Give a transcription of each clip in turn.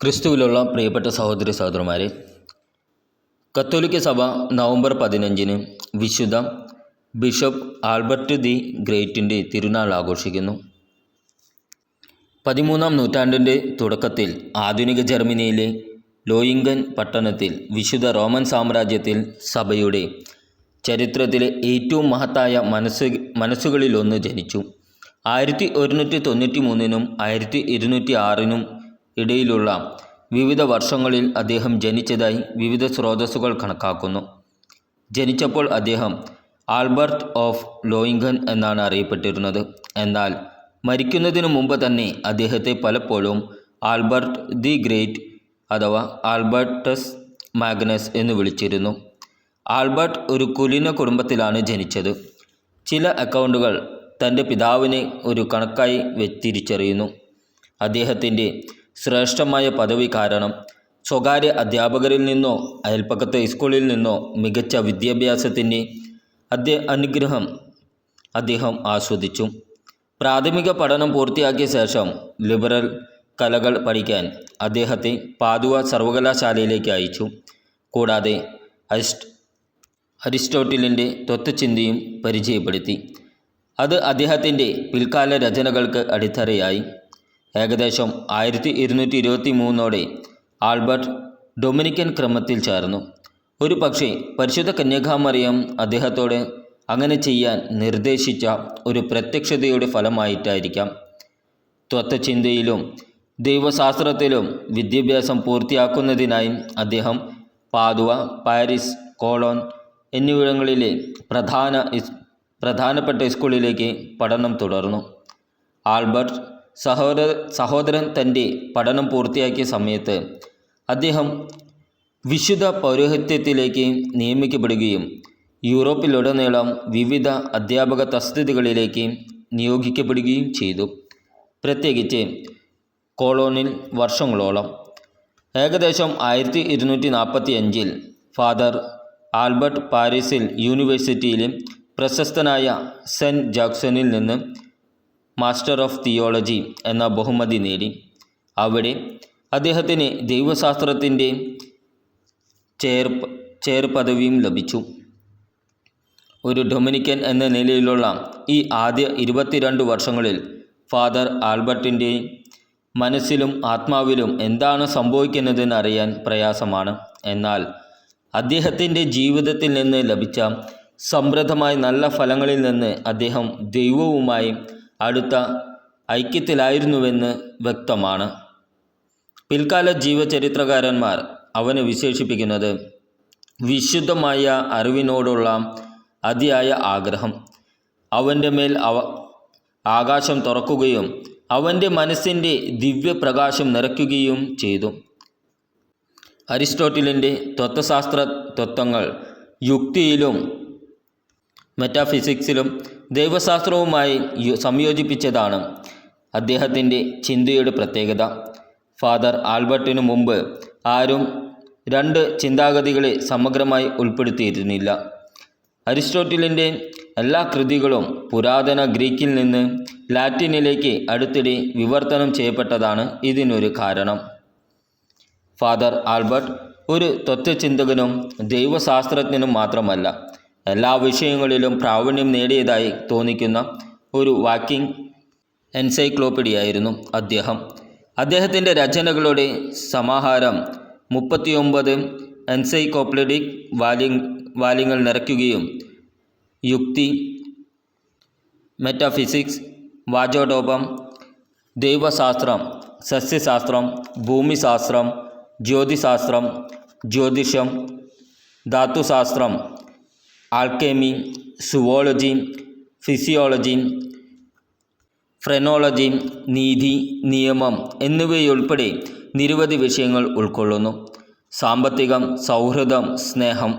ക്രിസ്തുവിലുള്ള പ്രിയപ്പെട്ട സഹോദരി സഹോദരന്മാരെ കത്തോലിക്ക സഭ നവംബർ പതിനഞ്ചിന് വിശുദ്ധ ബിഷപ്പ് ആൽബർട്ട് ദി ഗ്രേറ്റിന്റെ തിരുനാൾ ആഘോഷിക്കുന്നു. പതിമൂന്നാം നൂറ്റാണ്ടിന്റെ തുടക്കത്തിൽ ആധുനിക ജർമ്മനിയിലെ ലോയിങ്കൻ പട്ടണത്തിൽ വിശുദ്ധ റോമൻ സാമ്രാജ്യത്തിൽ സഭയുടെ ചരിത്രത്തിലെ ഏറ്റവും മഹത്തായ മനസ്സ് മനസ്സുകളിലൊന്ന് ജനിച്ചു. ആയിരത്തി ഒരുന്നൂറ്റി തൊണ്ണൂറ്റി മൂന്നിനും ആയിരത്തി ഇരുന്നൂറ്റി ആറിനും ഇടയിലുള്ള വിവിധ വർഷങ്ങളിൽ അദ്ദേഹം ജനിച്ചതായി വിവിധ സ്രോതസ്സുകൾ കണക്കാക്കുന്നു. ജനിച്ചപ്പോൾ അദ്ദേഹം ആൽബർട്ട് ഓഫ് ലോയിങ്കൻ എന്നാണ് അറിയപ്പെട്ടിരുന്നത്. എന്നാൽ മരിക്കുന്നതിനു മുമ്പ് തന്നെ അദ്ദേഹത്തെ പലപ്പോഴും ആൽബർട്ട് ദി ഗ്രേറ്റ് അഥവാ ആൽബർട്ടസ് മാഗ്നസ് എന്ന് വിളിച്ചിരുന്നു. ആൽബർട്ട് ഒരു കുലീന കുടുംബത്തിലാണ് ജനിച്ചത്. ചില അക്കൗണ്ടുകൾ തന്റെ പിതാവിനെ ഒരു കണക്കായി തിരിച്ചറിയുന്നു അദ്ദേഹത്തിന്റെ ശ്രേഷ്ഠമായ പദവി കാരണം സ്വകാര്യ അധ്യാപകരിൽ നിന്നോ അയൽപ്പക്കത്തെ സ്കൂളിൽ നിന്നോ മികച്ച വിദ്യാഭ്യാസത്തിന്റെ അദ്ദേ അനുഗ്രഹം അദ്ദേഹം ആസ്വദിച്ചു. പ്രാഥമിക പഠനം പൂർത്തിയാക്കിയ ശേഷം ലിബറൽ കലകൾ പഠിക്കാൻ അദ്ദേഹത്തെ പാതുവ സർവകലാശാലയിലേക്ക് അയച്ചു. കൂടാതെ അരിസ്റ്റ് അരിസ്റ്റോട്ടിലിന്റെ തത്വചിന്തയും പരിചയപ്പെടുത്തി. അത് അദ്ദേഹത്തിന്റെ പിൽക്കാല രചനകൾക്ക് അടിത്തറയായി. ഏകദേശം ആയിരത്തി ഇരുന്നൂറ്റി ഇരുപത്തി മൂന്നോടെ ആൽബർട്ട് ഡൊമിനിക്കൻ ക്രമത്തിൽ ചേർന്നു. ഒരു പക്ഷേ പരിശുദ്ധ കന്യാകാമറിയം അദ്ദേഹത്തോട് അങ്ങനെ ചെയ്യാൻ നിർദ്ദേശിച്ച ഒരു പ്രത്യക്ഷതയുടെ ഫലമായിട്ടായിരിക്കാം. തത്വചിന്തയിലും ദൈവശാസ്ത്രത്തിലും വിദ്യാഭ്യാസം പൂർത്തിയാക്കുന്നതിനായി അദ്ദേഹം പാതുവ പാരീസ് കോളോൺ എന്നിവിടങ്ങളിലെ പ്രധാന പ്രധാനപ്പെട്ട സ്കൂളിലേക്ക് പഠനം തുടർന്നു. ആൽബർട്ട് സഹോദര സഹോദരൻ തന്റെ പഠനം പൂർത്തിയാക്കിയ സമയത്ത് അദ്ദേഹം വിശുദ്ധ പൗരോഹിത്യത്തിലേക്ക് നിയമിക്കപ്പെടുകയും യൂറോപ്പിലുടനീളം വിവിധ അധ്യാപക തസ്തികകളിലേക്ക് നിയോഗിക്കപ്പെടുകയും ചെയ്തു. പ്രത്യേകിച്ച് കോളോണിൽ വർഷങ്ങളോളം. ഏകദേശം ആയിരത്തി ഇരുന്നൂറ്റി നാൽപ്പത്തി അഞ്ചിൽ ഫാദർ ആൽബർട്ട് പാരീസിൽ യൂണിവേഴ്സിറ്റിയിലെ പ്രശസ്തനായ സെന്റ് ജാക്സണിൽ നിന്ന് മാസ്റ്റർ ഓഫ് തിയോളജി എന്ന ബഹുമതി നേടി. അവിടെ അദ്ദേഹത്തിന് ദൈവശാസ്ത്രത്തിന്റെ ചെയർ ചെയർ പദവിയും ലഭിച്ചു. ഒരു ഡൊമിനിക്കൻ എന്ന നിലയിലുള്ള ഈ ആദ്യ ഇരുപത്തിരണ്ട് വർഷങ്ങളിൽ ഫാദർ ആൽബർട്ടിന്റെ മനസ്സിലും ആത്മാവിലും എന്താണ് സംഭവിക്കുന്നതെന്ന് അറിയാൻ പ്രയാസമാണ്. എന്നാൽ അദ്ദേഹത്തിന്റെ ജീവിതത്തിൽ നിന്ന് ലഭിച്ച സമൃദ്ധമായ നല്ല ഫലങ്ങളിൽ നിന്ന് അദ്ദേഹം ദൈവവുമായി അടുത്ത ഐക്യത്തിലായിരുന്നുവെന്ന് വ്യക്തമാണ്. പിൽക്കാല ജീവചരിത്രകാരന്മാർ അവനെ വിശേഷിപ്പിക്കുന്നത് വിശുദ്ധമായ അറിവിനോടുള്ള അതിയായ ആഗ്രഹം. അവന്റെ മേൽ അവ ആകാശം തുറക്കുകയും അവന്റെ മനസ്സിന്റെ ദിവ്യപ്രകാശം നിറയ്ക്കുകയും ചെയ്തു. അരിസ്റ്റോട്ടിലിന്റെ തത്വശാസ്ത്ര തത്വങ്ങൾ യുക്തിയിലും മെറ്റാഫിസിക്സിലും ദൈവശാസ്ത്രവുമായി സംയോജിപ്പിച്ചതാണ് അദ്ദേഹത്തിന്റെ ചിന്തയുടെ പ്രത്യേകത. ഫാദർ ആൽബർട്ടിനു മുമ്പ് ആരും രണ്ട് ചിന്താഗതികളെ സമഗ്രമായി ഉൾപ്പെടുത്തിയിരുന്നില്ല. അരിസ്റ്റോട്ടിലിന്റെ എല്ലാ കൃതികളും പുരാതന ഗ്രീക്കിൽ നിന്ന് ലാറ്റിനിലേക്ക് അടുത്തിടെ വിവർത്തനം ചെയ്യപ്പെട്ടതാണ് ഇതിനൊരു കാരണം. ഫാദർ ആൽബർട്ട് ഒരു തത്വചിന്തകനും ദൈവശാസ്ത്രജ്ഞനും മാത്രമല്ല. എല്ലാ വിഷയങ്ങളിലും പ്രാവീണ്യം നേടിയതായി തോന്നിക്കുന്ന ഒരു വാക്കിംഗ് എൻസൈക്ലോപ്പീഡിയായിരുന്നു അദ്ദേഹം. അദ്ദേഹത്തിന്റെ രചനകളുടെ സമാഹാരം മുപ്പത്തിയൊമ്പത് എൻസൈക്ലോപ്പീഡിക് വാല്യ വാല്യങ്ങൾ നിറയ്ക്കുകയും യുക്തി മെറ്റാഫിസിക്സ് വാചോടോപം ദൈവശാസ്ത്രം സസ്യശാസ്ത്രം ഭൂമിശാസ്ത്രം ജ്യോതിശാസ്ത്രം ജ്യോതിഷം ധാതുശാസ്ത്രം ആൽക്കെമി സുവോളജി ഫിസിയോളജി ഫ്രെനോളജി നീതി നിയമം എന്നിവയുൾപ്പെടെ നിരവധി വിഷയങ്ങൾ ഉൾക്കൊള്ളുന്നു. സാമ്പത്തികം സൗഹൃദം സ്നേഹം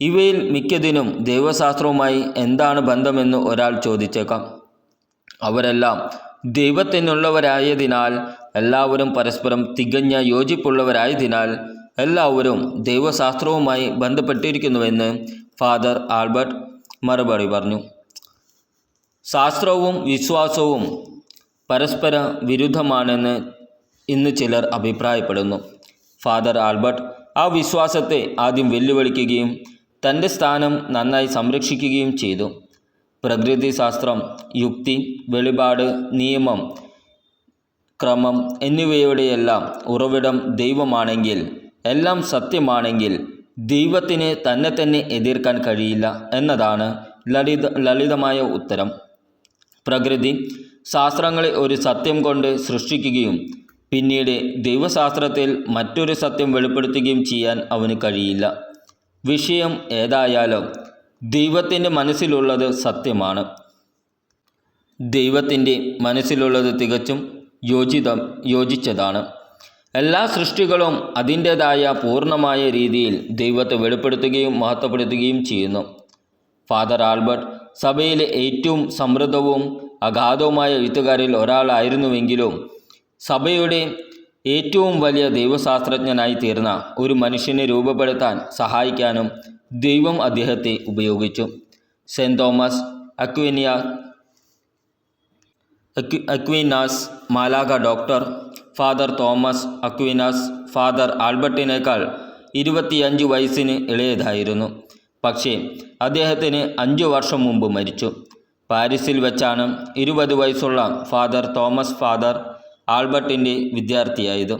ഇവയിൽ മിക്കതിനും ദൈവശാസ്ത്രവുമായി എന്താണ് ബന്ധമെന്ന് ഒരാൾ ചോദിച്ചേക്കാം. അവരെല്ലാം ദൈവത്തിനുള്ളവരായതിനാൽ എല്ലാവരും പരസ്പരം തികഞ്ഞ യോജിപ്പുള്ളവരായതിനാൽ എല്ലാവരും ദൈവശാസ്ത്രവുമായി ബന്ധപ്പെട്ടിരിക്കുന്നുവെന്ന് ഫാദർ ആൽബർട്ട് മറുപടി പറഞ്ഞു. ശാസ്ത്രവും വിശ്വാസവും പരസ്പര വിരുദ്ധമാണെന്ന് ഇന്ന് ചിലർ അഭിപ്രായപ്പെടുന്നു. ഫാദർ ആൽബർട്ട് ആ വിശ്വാസത്തെ ആദ്യം വെല്ലുവിളിക്കുകയും തന്റെ സ്ഥാനം നന്നായി സംരക്ഷിക്കുകയും ചെയ്തു. പ്രകൃതി ശാസ്ത്രം യുക്തി വെളിപാട് നിയമം ക്രമം എന്നിവയുടെയെല്ലാം ഉറവിടം ദൈവമാണെങ്കിൽ എല്ലാം സത്യമാണെങ്കിൽ ദൈവത്തിന് തന്നെ തന്നെ എതിർക്കാൻ കഴിയില്ല എന്നതാണ് ലളിത ലളിതമായ ഉത്തരം. പ്രകൃതി ശാസ്ത്രങ്ങളെ ഒരു സത്യം കൊണ്ട് സൃഷ്ടിക്കുകയും പിന്നീട് ദൈവശാസ്ത്രത്തിൽ മറ്റൊരു സത്യം വെളിപ്പെടുത്തുകയും ചെയ്യാൻ അവന് കഴിയില്ല. വിഷയം ഏതായാലും ദൈവത്തിന്റെ മനസ്സിലുള്ളത് സത്യമാണ്. ദൈവത്തിന്റെ മനസ്സിലുള്ളത് തികച്ചും യോജിതം യോജിച്ചതാണ്. എല്ലാ സൃഷ്ടികളും അതിന്റേതായ പൂർണമായ രീതിയിൽ ദൈവത്തെ വെളിപ്പെടുത്തുകയും മഹത്വപ്പെടുത്തുകയും ചെയ്യുന്നു. ഫാദർ ആൽബർട്ട് സഭയിലെ ഏറ്റവും സമൃദ്ധവും അഗാധവുമായ എഴുത്തുകാരിൽ ഒരാളായിരുന്നുവെങ്കിലും സഭയുടെ ഏറ്റവും വലിയ ദൈവശാസ്ത്രജ്ഞനായി തീർന്ന ഒരു മനുഷ്യനെ രൂപപ്പെടുത്താൻ സഹായിക്കാനും ദൈവം അദ്ദേഹത്തെ ഉപയോഗിച്ചു. സെന്റ് തോമസ് അക്വിനിയ Aquinas മാലാഗ doctor father Thomas Aquinas father ആൽബർട്ടിനേക്കാൾ ഇരുപത്തിയഞ്ച് വയസ്സിന് ഇളയതായിരുന്നു. പക്ഷേ അദ്ദേഹത്തിന് അഞ്ചു വർഷം മുമ്പ് മരിച്ചു. പാരീസിൽ വെച്ചാണ് ഇരുപത് വയസ്സുള്ള ഫാദർ തോമസ് ഫാദർ ആൽബർട്ടിന്റെ വിദ്യാർത്ഥിയായത്.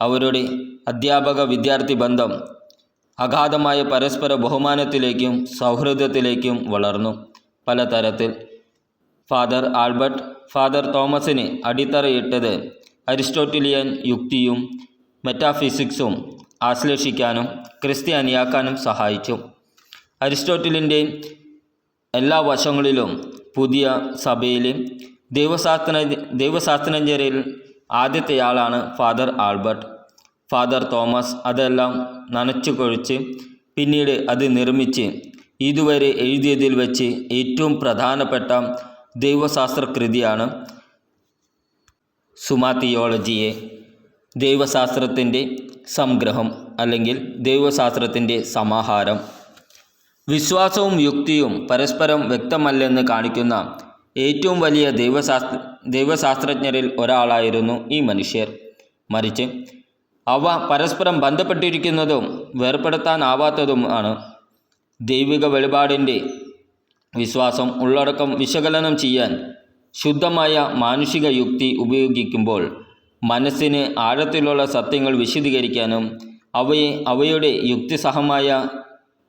അവരുടെ അധ്യാപക വിദ്യാർത്ഥി ബന്ധം അഗാധമായ പരസ്പര ബഹുമാനത്തിലേക്കും സൗഹൃദത്തിലേക്കും വളർന്നു. പലതരത്തിൽ ഫാദർ ആൽബർട്ട് ഫാദർ തോമസിന് അടിത്തറയിട്ടത് അരിസ്റ്റോട്ടിലിയൻ യുക്തിയും മെറ്റാഫിസിക്സും ആശ്ലേഷിക്കാനും ക്രിസ്ത്യാനിയാക്കാനും സഹായിച്ചു. അരിസ്റ്റോട്ടിലിന്റെ എല്ലാ വശങ്ങളിലും പുതിയ സഭയിലെ ദൈവശാസ്ത്ര ദൈവശാസ്ത്രജ്ഞരിൽ ആദ്യത്തെയാളാണ് ഫാദർ ആൽബർട്ട്. ഫാദർ തോമസ് അതെല്ലാം നനച്ചു കൊഴിച്ച് പിന്നീട് അത് നിർമ്മിച്ച് ഇതുവരെ എഴുതിയതിൽ വെച്ച് ഏറ്റവും പ്രധാനപ്പെട്ട ദൈവശാസ്ത്ര കൃതിയാണ് സുമാത്തിയോളജിയെ ദൈവശാസ്ത്രത്തിന്റെ സംഗ്രഹം അല്ലെങ്കിൽ ദൈവശാസ്ത്രത്തിന്റെ സമാഹാരം. വിശ്വാസവും യുക്തിയും പരസ്പരം വ്യക്തമല്ലെന്ന് കാണിക്കുന്ന ഏറ്റവും വലിയ ദൈവശാസ്ത്ര ദൈവശാസ്ത്രജ്ഞരിൽ ഒരാളായിരുന്നു ഈ മനുഷ്യർ. മറിച്ച് അവ പരസ്പരം ബന്ധപ്പെട്ടിരിക്കുന്നതും വേർപ്പെടുത്താനാവാത്തതുമാണ് ദൈവിക വെളിപാടിന്റെ വിശ്വാസം ഉള്ളടക്കം വിശകലനം ചെയ്യാൻ ശുദ്ധമായ മാനുഷിക യുക്തി ഉപയോഗിക്കുമ്പോൾ മനസ്സിന് ആഴത്തിലുള്ള സത്യങ്ങൾ വിശദീകരിക്കാനും അവയെ അവയുടെ യുക്തിസഹമായ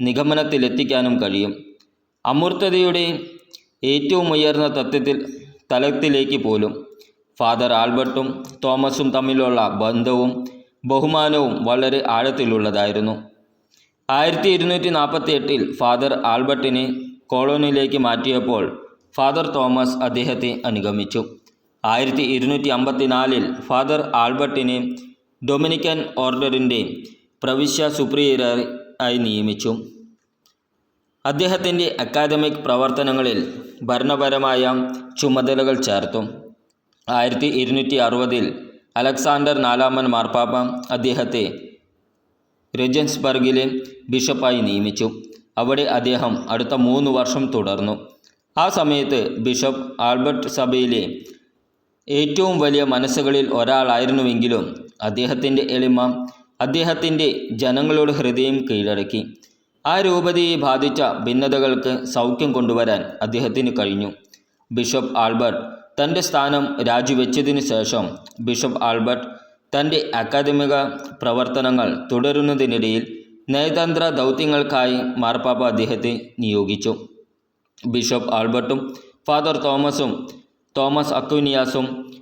നിഗമനത്തിലെത്തിക്കാനും കഴിയും. അമൂർത്തതയുടെ ഏറ്റവും ഉയർന്ന തത്വത്തിൽ തലത്തിലേക്ക് പോലും ഫാദർ ആൽബർട്ടും തോമസും തമ്മിലുള്ള ബന്ധവും ബഹുമാനവും വളരെ ആഴത്തിലുള്ളതായിരുന്നു. ആയിരത്തി ഇരുന്നൂറ്റി നാൽപ്പത്തി എട്ടിൽ ഫാദർ ആൽബർട്ടിനെ കോളോണിയിലേക്ക് മാറ്റിയപ്പോൾ ഫാദർ തോമസ് അദ്ദേഹത്തെ അനുഗമിച്ചു. ആയിരത്തി ഇരുന്നൂറ്റി അമ്പത്തിനാലിൽ ഫാദർ ആൽബർട്ടിനെ ഡൊമിനിക്കൻ ഓർഡറിന്റെ പ്രവിശ്യ സുപ്രീര ആയി നിയമിച്ചു. അദ്ദേഹത്തിന്റെ അക്കാദമിക് പ്രവർത്തനങ്ങളിൽ ഭരണപരമായ ചുമതലകൾ ചേർത്തു. ആയിരത്തി ഇരുന്നൂറ്റി അറുപതിൽ അലക്സാണ്ടർ നാലാമൻ മാർപ്പാപ്പ അദ്ദേഹത്തെ രജൻസ്ബർഗിലെ ബിഷപ്പായി നിയമിച്ചു. അവിടെ അദ്ദേഹം അടുത്ത മൂന്ന് വർഷം തുടർന്നു. ആ സമയത്ത് ബിഷപ്പ് ആൽബർട്ട് സഭയിലെ ഏറ്റവും വലിയ മനസ്സുകളിൽ ഒരാളായിരുന്നുവെങ്കിലും അദ്ദേഹത്തിന്റെ എളിമ അദ്ദേഹത്തിന്റെ ജനങ്ങളോട് ഹൃദയം കീഴടക്കി. ആ രൂപതയെ ബാധിച്ച ഭിന്നതകൾക്ക് സൗഖ്യം കൊണ്ടുവരാൻ അദ്ദേഹത്തിന് കഴിഞ്ഞു. ബിഷപ്പ് ആൽബർട്ട് തന്റെ സ്ഥാനം രാജിവെച്ചതിനു ശേഷം ബിഷപ്പ് ആൽബർട്ട് തന്റെ അക്കാദമിക പ്രവർത്തനങ്ങൾ തുടരുന്നതിനിടയിൽ നയതന്ത്ര ദൗത്യങ്ങൾക്കായി മാർപ്പാപ്പ അദ്ദേഹത്തെ നിയോഗിച്ചു. ബിഷപ്പ് ആൽബർട്ടും ഫാദർ തോമസും തോമസ് അക്വിനിയാസും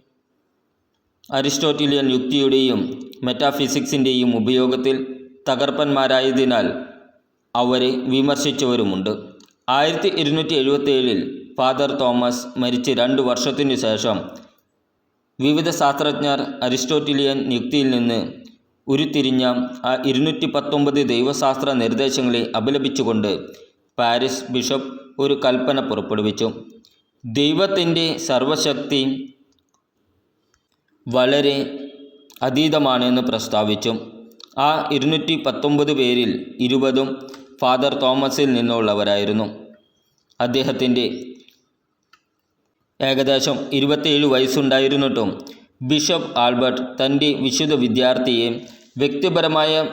അരിസ്റ്റോട്ടിലിയൻ യുക്തിയുടെയും മെറ്റാഫിസിക്സിന്റെയും ഉപയോഗത്തിൽ തകർപ്പന്മാരായതിനാൽ അവരെ വിമർശിച്ചവരുമുണ്ട്. ആയിരത്തി ഇരുന്നൂറ്റി എഴുപത്തേഴിൽ ഫാദർ തോമസ് മരിച്ച് രണ്ട് വർഷത്തിനു ശേഷം വിവിധ ശാസ്ത്രജ്ഞർ അരിസ്റ്റോട്ടിലിയൻ യുക്തിയിൽ നിന്ന് ഉരുത്തിരിഞ്ഞ ആ ഇരുന്നൂറ്റി പത്തൊമ്പത് ദൈവശാസ്ത്ര നിർദ്ദേശങ്ങളെ അപലപിച്ചുകൊണ്ട് പാരീസ് ബിഷപ്പ് ഒരു കൽപ്പന പുറപ്പെടുവിച്ചു. ദൈവത്തിന്റെ സർവശക്തി വളരെ അതീതമാണെന്ന് പ്രസ്താവിച്ചു. ആ ഇരുന്നൂറ്റി പത്തൊമ്പത് പേരിൽ ഇരുപതും ഫാദർ തോമസിൽ നിന്നുള്ളവരായിരുന്നു. അദ്ദേഹത്തിന്റെ ഏകദേശം ഇരുപത്തിയേഴ് വയസ്സുണ്ടായിരുന്നിട്ടും ബിഷപ്പ് ആൽബർട്ട് തന്റെ വിശുദ്ധ വിദ്യാർത്ഥിയെ വ്യക്തിപരമായ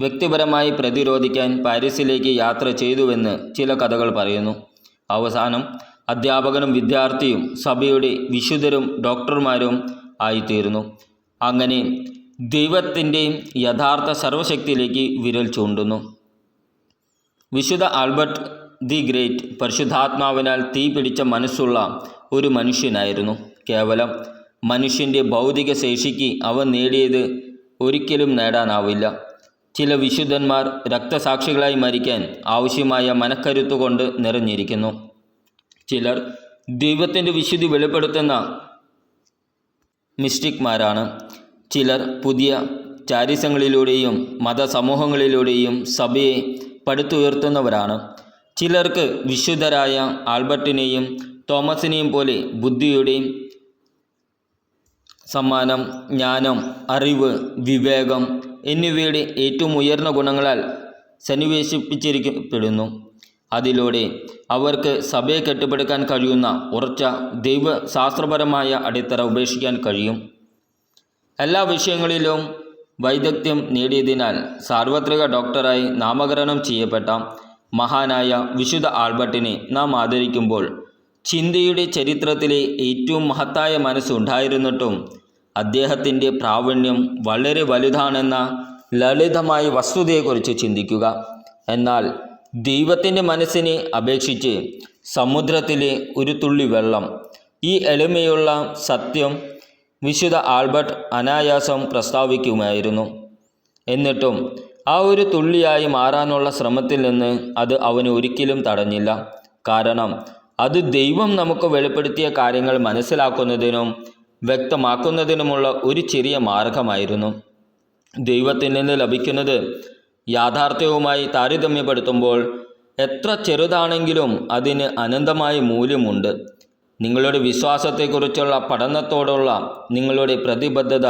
വ്യക്തിപരമായി പ്രതിരോധിക്കാൻ പാരീസിലേക്ക് യാത്ര ചെയ്തുവെന്ന് ചില കഥകൾ പറയുന്നു. അവസാനം അധ്യാപകനും വിദ്യാർത്ഥിയും സഭയുടെ വിശുദ്ധരും ഡോക്ടർമാരും ആയിത്തീരുന്നു. അങ്ങനെ ദൈവത്തിന്റെ യഥാർത്ഥ സർവശക്തിയിലേക്ക് വിരൽ ചൂണ്ടുന്നു. വിശുദ്ധ ആൽബർട്ട് ദി ഗ്രേറ്റ് പരിശുദ്ധാത്മാവിനാൽ തീ പിടിച്ച മനസ്സുള്ള ഒരു മനുഷ്യനായിരുന്നു. കേവലം മനുഷ്യന്റെ ഭൗതിക ശേഷിക്ക് അവൻ നേടിയത് ഒരിക്കലും നേടാനാവില്ല. ചില വിശുദ്ധന്മാർ രക്തസാക്ഷികളായി മരിക്കാൻ ആവശ്യമായ മനക്കരുത്തുകൊണ്ട് നിറഞ്ഞിരിക്കുന്നു. ചിലർ ദൈവത്തിന്റെ വിശുദ്ധി വെളിപ്പെടുത്തുന്ന മിസ്റ്റിക്മാരാണ്. ചിലർ പുതിയ ചാരിസങ്ങളിലൂടെയും മതസമൂഹങ്ങളിലൂടെയും സഭയെ പടുത്തുയർത്തുന്നവരാണ്. ചിലർക്ക് വിശുദ്ധരായ ആൽബർട്ടിനെയും തോമസിനെയും പോലെ ബുദ്ധിയുടെയും സമ്മാനം ജ്ഞാനം അറിവ് വിവേകം എന്നിവയുടെ ഏറ്റവും ഉയർന്ന ഗുണങ്ങളാൽ സന്നിവേശിപ്പിച്ചിരിക്കപ്പെടുന്നു. അതിലൂടെ അവർക്ക് സഭയെ കെട്ടിപ്പടുക്കാൻ കഴിയുന്ന ഉറച്ച ദൈവശാസ്ത്രപരമായ അടിത്തറ ഉപേക്ഷിക്കാൻ കഴിയും. എല്ലാ വിഷയങ്ങളിലും വൈദഗ്ധ്യം നേടിയതിനാൽ സാർവത്രിക ഡോക്ടറായി നാമകരണം ചെയ്യപ്പെട്ട മഹാനായ വിശുദ്ധ ആൽബർട്ടിനെ നാം ആദരിക്കുമ്പോൾ ചിന്തയുടെ ചരിത്രത്തിലെ ഏറ്റവും മഹത്തായ മനസ്സുണ്ടായിരുന്നിട്ടും അദ്ദേഹത്തിന്റെ പ്രാവീണ്യം വളരെ വലുതാണെന്ന ലളിതമായ വസ്തുതയെക്കുറിച്ച് ചിന്തിക്കുക. എന്നാൽ ദൈവത്തിന്റെ മനസ്സിനെ അപേക്ഷിച്ച് സമുദ്രത്തിലെ ഒരു തുള്ളി വെള്ളം ഈ എളിമയുള്ള സത്യം വിശുദ്ധ ആൽബർട്ട് അനായാസം പ്രസ്താവിക്കുമായിരുന്നു. എന്നിട്ടും ആ ഒരു തുള്ളിയായി മാറാനുള്ള ശ്രമത്തിൽ നിന്ന് അത് അവന് ഒരിക്കലും തടഞ്ഞില്ല. കാരണം അത് ദൈവം നമുക്ക് വെളിപ്പെടുത്തിയ കാര്യങ്ങൾ മനസ്സിലാക്കുന്നതിനും വ്യക്തമാക്കുന്നതിനുമുള്ള ഒരു ചെറിയ മാർഗമായിരുന്നു. ദൈവത്തിൽ നിന്ന് ലഭിക്കുന്നത് യാഥാർത്ഥ്യവുമായി താരതമ്യപ്പെടുത്തുമ്പോൾ എത്ര ചെറുതാണെങ്കിലും അതിന് അനന്തമായ മൂല്യമുണ്ട്. നിങ്ങളുടെ വിശ്വാസത്തെക്കുറിച്ചുള്ള പഠനത്തോടുള്ള നിങ്ങളുടെ പ്രതിബദ്ധത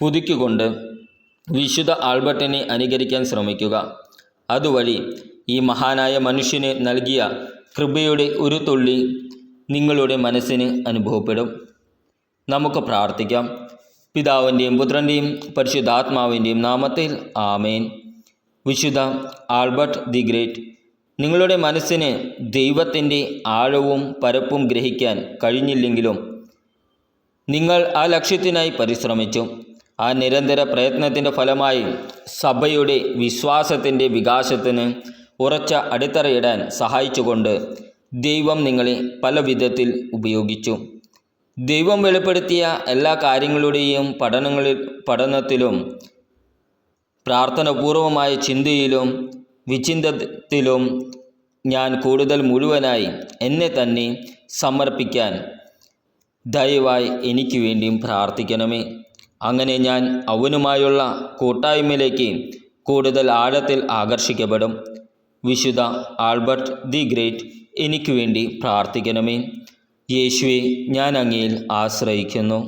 പുതുക്കിക്കൊണ്ട് വിശുദ്ധ ആൽബർട്ടിനെ അനുകരിക്കാൻ ശ്രമിക്കുക. അതുവഴി ഈ മഹാനായ മനുഷ്യന് നൽകിയ കൃപയുടെ ഒരു തുള്ളി നിങ്ങളുടെ മനസ്സിന് അനുഭവപ്പെടും. നമുക്ക് പ്രാർത്ഥിക്കാം. പിതാവിന്റെയും പുത്രന്റെയും പരിശുദ്ധാത്മാവിന്റെയും നാമത്തിൽ ആമേൻ. വിശുദ്ധ ആൽബർട്ട് ദി ഗ്രേറ്റ് നിങ്ങളുടെ മനസ്സിന് ദൈവത്തിന്റെ ആഴവും പരപ്പും ഗ്രഹിക്കാൻ കഴിഞ്ഞില്ലെങ്കിലും നിങ്ങൾ ആ ലക്ഷ്യത്തിനായി പരിശ്രമിച്ചു. ആ നിരന്തര പ്രയത്നത്തിന്റെ ഫലമായി സഭയുടെ വിശ്വാസത്തിന്റെ വികാസത്തിന് ഉറച്ച അടിത്തറയിടാൻ സഹായിച്ചുകൊണ്ട് ദൈവം നിങ്ങളെ പല വിധത്തിൽ ഉപയോഗിച്ചു. ദൈവം വെളിപ്പെടുത്തിയ എല്ലാ കാര്യങ്ങളുടെയും പഠനങ്ങളിൽ പഠനത്തിലും പ്രാർത്ഥനപൂർവമായ ചിന്തയിലും വിചിന്തത്തിലും ഞാൻ കൂടുതൽ മുഴുവനായി എന്നെ തന്നെ സമർപ്പിക്കാൻ ദയവായി എനിക്ക് വേണ്ടിയും പ്രാർത്ഥിക്കണമേ. അങ്ങനെ ഞാൻ അവനുമായുള്ള കൂട്ടായ്മയിലേക്ക് കൂടുതൽ ആഴത്തിൽ ആകർഷിക്കപ്പെടും. വിശുദ്ധ ആൽബർട്ട് ദി ഗ്രേറ്റ് എനിക്ക് വേണ്ടി പ്രാർത്ഥിക്കണമേ. യേശുവെ ഞാൻ അങ്ങയിൽ ആശ്രയിക്കുന്നു.